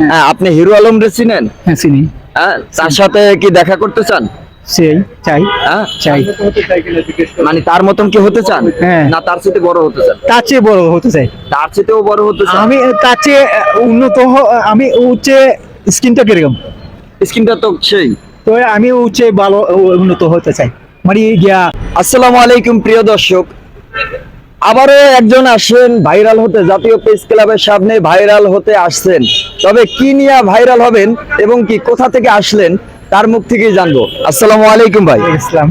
হ্যাঁ, আপনি হিরো আলম রে চিনেন? হ্যাঁ চিনি। হ্যাঁ, তার সাথে কি দেখা করতে চান? সেই চাই। হ্যাঁ? চাই। মানে তার মতন কি হতে চান। না তার সাথে বড় হতে চান? তার চেয়ে বড় হতে চাই। তার সাথেও বড় হতে চান? আমি তার চেয়ে উন্নত আমি উচ্চে স্কিনটা কীরকম স্কিনটা তো সেই। তো আমি উচ্চে ভালো উন্নত হতে চাই। মানে গিয়া আসসালামু আলাইকুম প্রিয় দর্শক। আবারও একজন আসেন ভাইরাল হতে জাতীয় প্রেস ক্লাবের সামনে ভাইরাল হতে আসছেন। তবে কি নিয়ে ভাইরাল হবেন এবং কি কোথা থেকে আসলেন তার মুখ থেকেই জানব। আসসালামু আলাইকুম ভাই। ইসলাম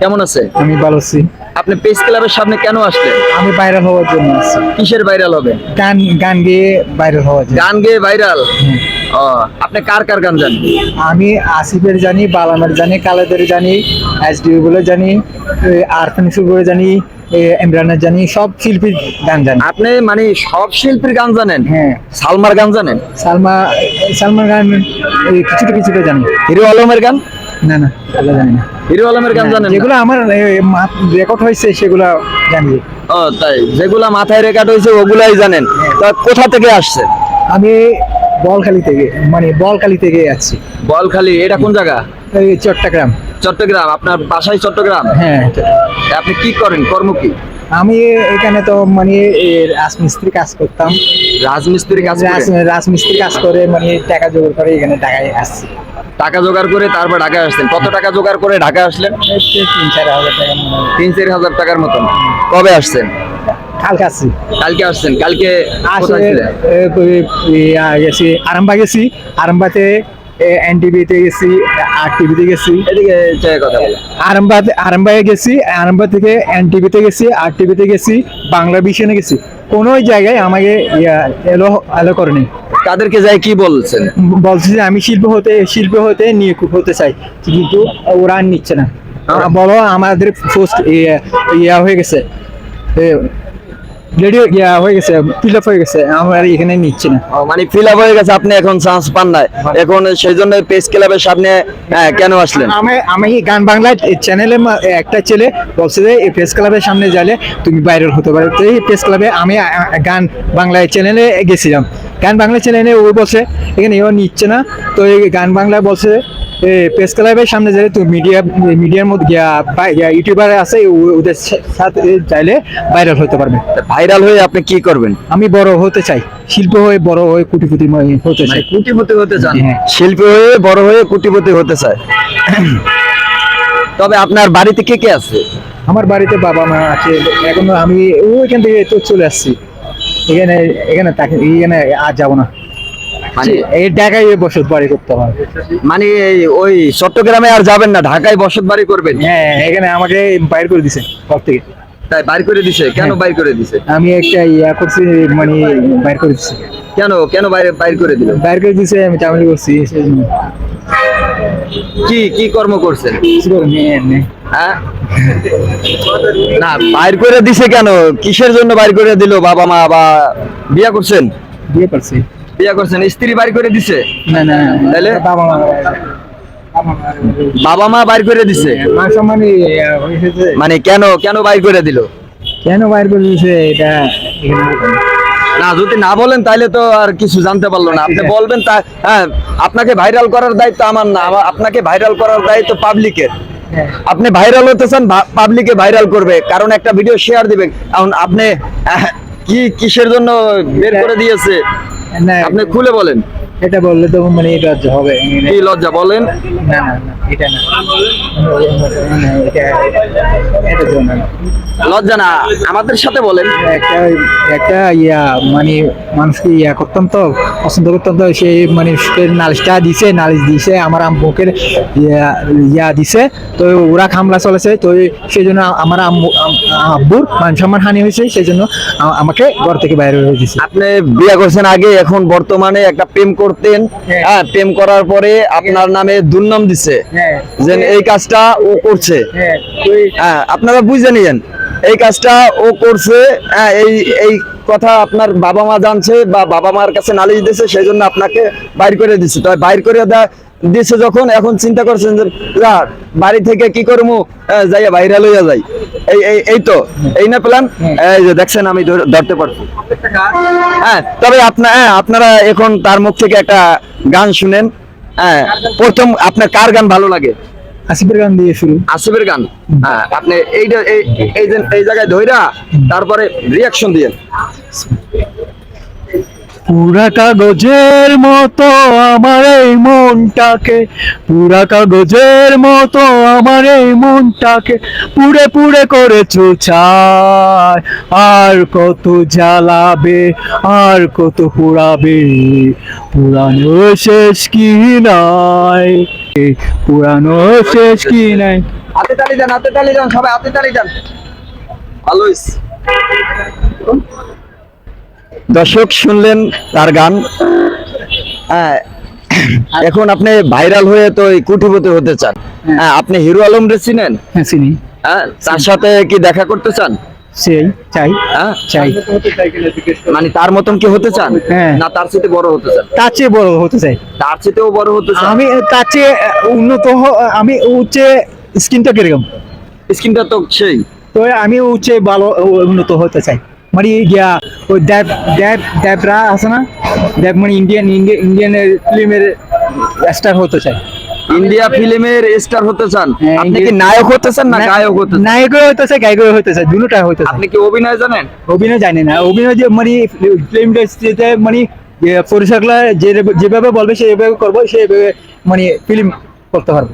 কেমন আছে? আমি ভালো আছি। আপনি প্রেস ক্লাবের সামনে কেন আসলেন? আমি ভাইরাল হওয়ার জন্য আছি। কিসের ভাইরাল হবে গান গান গেয়ে ভাইরাল হওয়ার জন্য গান গেয়ে ভাইরাল? ও আপনি কার কার গান জানেন? আমি আসিফের জানি বালামের জানি কালেদের জানি এসডিও বলে জানি আরফান বলে জানি ইমরানের জানি সব শিল্পীর গান জানি। আপনি মানে সব শিল্পীর গান জানেন? হ্যাঁ। সালমার গান জানেন? সালমা সালমান গান এই কিছুটা কিছুটা জানি। হিরো আলমের গান? না না এগুলো জানি না। হিরো আলমের গান জানেন? যেগুলো আমার রেকর্ড হয়েছে সেগুলো জানি। ও তাই যেগুলা মাথায় রেকর্ড হয়েছে ওগুলাই জানেন। তা কোথা থেকে আসছে? আমি বলখালি থেকে মানে বলখালি থেকে যাচ্ছি। বলখালি এটা কোন জায়গা? এই চট্টগ্রাম। চট্টগ্রাম আপনার বাসায় চট্টগ্রাম? হ্যাঁ। আপনি কি করেন? কর্ম কি? আমি এখানে তো মানে রাজমিস্ত্রি কাজ করতাম। রাজমিস্ত্রি কাজ? রাজমিস্ত্রি কাজ করে মানে টাকা জোগাড় করে এখানে ঢাকায় আসছি। টাকা জোগাড় করে তারপর ঢাকায় আসলেন কত টাকা জোগাড় করে ঢাকায় আসলেন? তিন চার হাজার টাকা তিন চার হাজার টাকার মতন। কবে আসছেন? কালকে আসছি। কালকে আসছেন কালকে? গেছি আরামবা গেছি আরামবাতে এনটিভিতে গেছি আর টিভিতে গেছি। আরামবাদ আরামবাগে গেছি আরামবা থেকে এনটিভিতে গেছি আর টিভিতে গেছি বাংলা ভিশনে গেছি। কোনো জায়গায় আমাকে এলো এলো করেনি। তাদেরকে যাই কি বলছেন? বলছে যে আমি শিল্প হতে শিল্প হতে নিয়োগ হতে চাই কিন্তু ওরা নিচ্ছে না। হ্যাঁ। বলো আমাদের পোস্ট ইয়া হয়ে গেছে। রেডিও হয়ে গেছে ফিল আপ হয়ে গেছে আমার এখানে নিচ্ছে না। মানে ফিল আপ হয়ে গেছে আপনি এখন চান্স পান নাই। এখন সেই জন্য প্রেস ক্লাবের সামনে হ্যাঁ, কেন আসলেন? আমি আমি গান বাংলা চ্যানেলে একটা ছেলে বলছে যে এই প্রেস ক্লাবের সামনে গেলে তুমি ভাইরাল হতে পারো। তো এই প্রেস ক্লাবে আমি গান বাংলা চ্যানেলে গেছিলাম। গান বাংলা চ্যানেলে ও বলছে এখানে ও নিচ্ছে না। তো এই গান বাংলা বলছে প্রেস ক্লাবের সামনে তুমি মিডিয়া মিডিয়ার মধ্যে ইউটিউবার আছে ওদের সাথে চাইলে ভাইরাল হতে পারবে। ভাইরাল হয়ে আপনি কি করবেন? আমি বড় হতে চাই শিল্প হয়ে বড় হয়ে কোটিপতি হতে মানে চাই কুটিপতি হতে চান? হ্যাঁ। শিল্পী হয়ে বড় হয়ে কুটিপতি হতে চায়? তবে আপনার বাড়িতে কে কে আছে? আমার বাড়িতে বাবা মা আছে এখন আমি ওইখান থেকে চলে আসছি। এখানে এখানে এখানে আর যাব না। মানে এই ঢাকায় বসত বাড়ি করতে হবে মানে ওই চট্টগ্রামে আর যাবেন না ঢাকায় বসত বাড়ি করবেন? হ্যাঁ এখানে আমাকে বাইর করে দিছে ঘর থেকে। তাই বাইর করে দিছে? কেন হ্যাঁ। বাইর করে দিছে? আমি একটা ইয়া করছি মানে বাইর করে দিছে। কেন কেন বাইরে বাইর করে দিল? বাইর করে দিছে আমি চাকরি করছি। কি কি কর্ম করছেন। হ্যাঁ? না বাইর করে দিছে কেন? কিসের জন্য বাইর করে দিল বাবা মা বা বিয়া করছেন? বিয়ে করছি। বিয়া করছেন স্ত্রী বাইর করে দিছে? না না তাহলে? বাবা মা বাবা মা বাইর করে দিছে? হয়েছে মানে কেন কেন বাইর করে দিল? কেন বাইর করে দিছে এটা না। যদি না বলেন তাহলে তো আর কিছু জানতে পারল না। আপনি বলবেন তা হ্যাঁ আপনাকে ভাইরাল করার দায়িত্ব আমার না আপনাকে ভাইরাল করার দায়িত্ব পাবলিকের। হ্যাঁ। আপনি ভাইরাল হতে চান পাবলিকে ভাইরাল করবে। কারণ একটা ভিডিও শেয়ার দিবে কারণ আপনি কি কিসের জন্য বের করে দিয়েছে? আপনি খুলে বলেন। এটা বললে তো মানে এটা যে হবে কি লজ্জা বলেন। না না এটা না। এটা জন্য। লজ্জা না আমাদের সাথে বলেন। একটা একটা ইয়া মানে মানুষকে ইয়া করতাম তো পছন্দ করতাম তো সেই মানে নালিশটা দিছে নালিশ দিছে আমার আম্মুকে ইয়া ইয়া দিছে। তো ওরা খামলা চলেছে তো সেই জন্য আমার আম্মু আব্বুর মান সম্মান হানি হয়েছে সেই জন্য আমাকে ঘর থেকে বাইরে হয়ে দিছে। আপনি বিয়ে করছেন আগে এখন বর্তমানে একটা প্রেম করতেন হ্যাঁ। হ্যাঁ প্রেম করার পরে আপনার নামে দুর্নাম দিছে হ্যাঁ। যে এই কাজটা ও করছে। হ্যাঁ। হ্যাঁ আপনারা বুঝে নিয়েন এই কাজটা ও করছে হ্যাঁ এই এই কথা আপনার বাবা মা জানছে বা বাবা মার কাছে নালিশ দিয়েছে সেই জন্য আপনাকে বাইর করে দিচ্ছে তাই বাইর করে দেয় দিছে যখন এখন চিন্তা করছেন যে বাড়ি থেকে কি করব যাইয়া বাইরে লইয়া যাই। এই এই এই তো এই না প্ল্যান। এই যে দেখছেন আমি ধরতে পারছি। হ্যাঁ তবে আপনার হ্যাঁ আপনারা এখন তার মুখ থেকে একটা গান শুনেন। হ্যাঁ প্রথম আপনার কার গান ভালো লাগে? আসিফের গান দিয়ে শুরু। আসিফের গান? হ্যাঁ আপনি এইটা এই এই জায়গায় ধইরা তারপরে রিয়াকশন দিয়েন। পুরা কাগজের মতো আমার এই মনটাকে পুরা কাগজের মতো আমার এই মনটাকে পুড়ে পুড়ে করেছ ছাই। আর কত জ্বালাবে আর কত পুরাবে পুরানো শেষ কি নাই? পুরানো শেষ কি নাই? হাতে তালি দেন হাতে তালি দেন সবাই হাতে তালি দেন। ভালো হইছে। দর্শক শুনলেন তার গান। হ্যাঁ, এখন আপনি ভাইরাল হয়ে তো কুটিপতি হতে চান। হ্যাঁ। আপনি হিরো আলম রে চিনেন? হ্যাঁ চিনি। তার সাথে কি দেখা করতে চান? চাই। চাই। মানে তার মতন কি হতে চান? হ্যাঁ। না তার বড় হতে চান? তার চেয়ে বড় হতে চাই। তার চেয়েও বড় হতে চান? আমি তার চেয়ে উন্নত হ- আমি উচ্চে স্কিনটা কীরকম? স্কিনটা তো সেই। তো আমি উচ্চে ভালো উন্নত হতে চাই। মানে গিয়া ওই দেব দেব দেবরা আছে না? দেব মানে ইন্ডিয়ান ইন্ডিয়ান ফিল্মের স্টার হতে চাই ইন্ডিয়া ফিল্মের স্টার হতে চান? হ্যাঁ, আপনি কি নায়ক হতে চান না গায়ক হতে চান? নায়ক হতে চাই গায়ক হতে চাই দুটোটা হতে চাই আপনি কি অভিনয় জানেন? অভিনয় জানি না। অভিনয় যে মানে ফিল্ম ইন্ডাস্ট্রিতে মানে যে পরিচালকরা যে যেভাবে বলবে সেভাবে করব সেভাবে মানে ফিল্ম করতে পারব।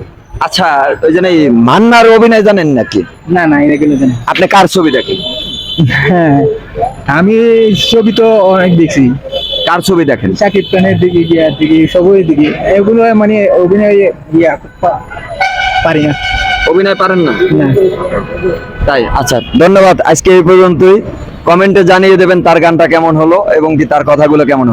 আচ্ছা ওই জন্য মান্নার অভিনয় জানেন নাকি? না না এগুলো জানি। আপনি কার ছবি দেখেন? হ্যাঁ। আমি ছবি তো অনেক দেখছি। কার ছবি দেখেন? সাকিব খানের দিকে গিয়া দিকে সবই দিকে। এগুলো মানে অভিনয় ইয়া পারি না। অভিনয় পারেন না? না। তাই আচ্ছা ধন্যবাদ। আজকে এই পর্যন্তই। কমেন্টে জানিয়ে দেবেন তার গানটা কেমন হলো এবং কি তার কথাগুলো কেমন হলো।